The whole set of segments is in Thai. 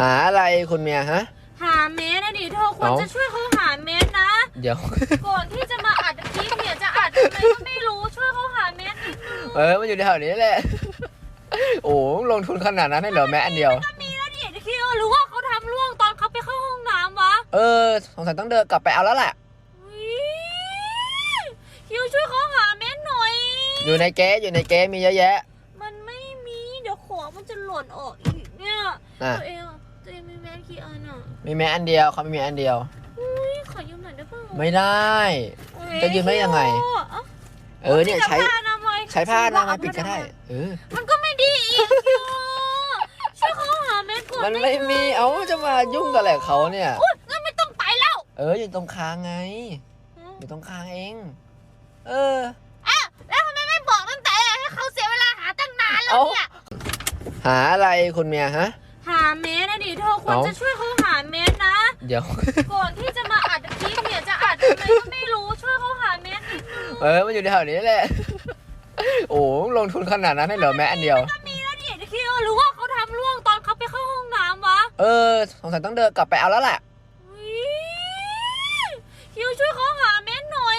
หาอะไรคุณเมียฮะ หาเมสนะดิเธอควรเอ้า จะช่วยเขาหาเมสนะ เดี๋ยว ก่อนที่จะมาอัดคลิปเนี่ยจะอัดยังไงก็ไม่รู้ช่วยเขาหาเมสนิดนึงเออมันอยู่แถวนี้แหละ โอ้โหลงทุนขนาดนั้นให้เหรอแม่อันเดียว ก็มีแล้วดิคิดหรือว่าเขาทำล่วงตอนเขาไปเข้าห้องน้ำวะเออสงสัยต้องเดินกลับไปเอาแล้วแหละ อุ๊ยคิวช่วยเขาหาเมสหน่อย อยู่ในเก๊อยู่ในเก๊มีเยอะแยะ มันไม่มีเดี๋ยวของมันจะหล่นออกอีกเนี่ยน่ะ ตัวเองอะ กี่อันอะมีแม่อันเดียวเขาไม่มีอันเดียว อุ้ยขอยืมหน่อยได้ป่ะไม่ได้ โอ๊จะยืมได้ยังไงคิวอ้าเออเนี่ยใช้ผ้าอนามัยใช้ผ้าหนามัยเอปิดก็ได้เออมันก็ไม่ดีอีกคิวช่วยเขาหาเมสก่อนมันไม่มีเอ้าจะมายุ่งกับอะไรกับเขาเนี่ย อุ๊ยงั้นไม่ต้องไปแล้วเอออยู่ตรงคางไง อยู่ตรงคางเอง เอออ้าวแล้วทำไมไม่บอกตั้งแต่แรกให้เขาเสียเวลาหาตั้งนานแล้วเอ้าเนี่ย หาอะไรคุณเมียฮะ หาเมสนะดิเธอควรเอ้าจะช่วยเขาหาเมสนะ เดี๋ยว ก่อนที่จะมาอัดคลิปเนี่ยจะอัดยังไงก็ไม่รู้ช่วยเขาหาเมสนิดนึงเออมันอยู่แถวนี้แหละ โอ้โหลงทุนขนาดนั้นให้เหรอแม่อันเดียว ก็มีแล้วดิคิดหรือว่าเขาทำล่วงตอนเขาไปเข้าห้องน้ำวะเออสงสัยต้องเดินกลับไปเอาแล้วแหละ อุ๊ยคิวช่วยเขาหาเมสหน่อย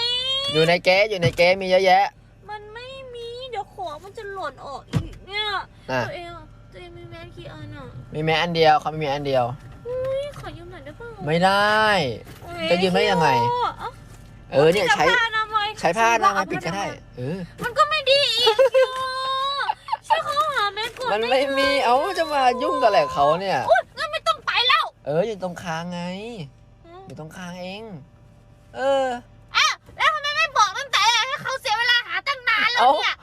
อยู่ในเก๊อยู่ในเก๊มีเยอะแยะ มันไม่มีเดี๋ยวของมันจะหล่นออกอีกเนี่ย น่ะ ตัวเองอะ ตัวเองมีแมสกี่อันอะมีแม่อันเดียวเขาไม่มีอันเดียว อุ้ยขอยืมหน่อยได้ป่ะไม่ได้โอ๊จะยืมได้ยังไงคิวเอ้าเออเนี่ยใช้ผ้าอนามัยใช้ผ้าหนามัยปิดก็ได้ เออ มันก็ไม่ดีอีกคิวช่วยเขาหาเมสก่อนมันไม่มีเอ้าจะมายุ่งกับอะไรกับเขาเนี่ย อุ๊ยงั้นไม่ต้องไปแล้วเอออยู่ตรงคางไง อยู่ตรงคางเอง เอออ้าวแล้วทำไมไม่บอกตั้งแต่แรกให้เขาเสียเวลาหาตั้งนานแล้วเอ้าเนี่ย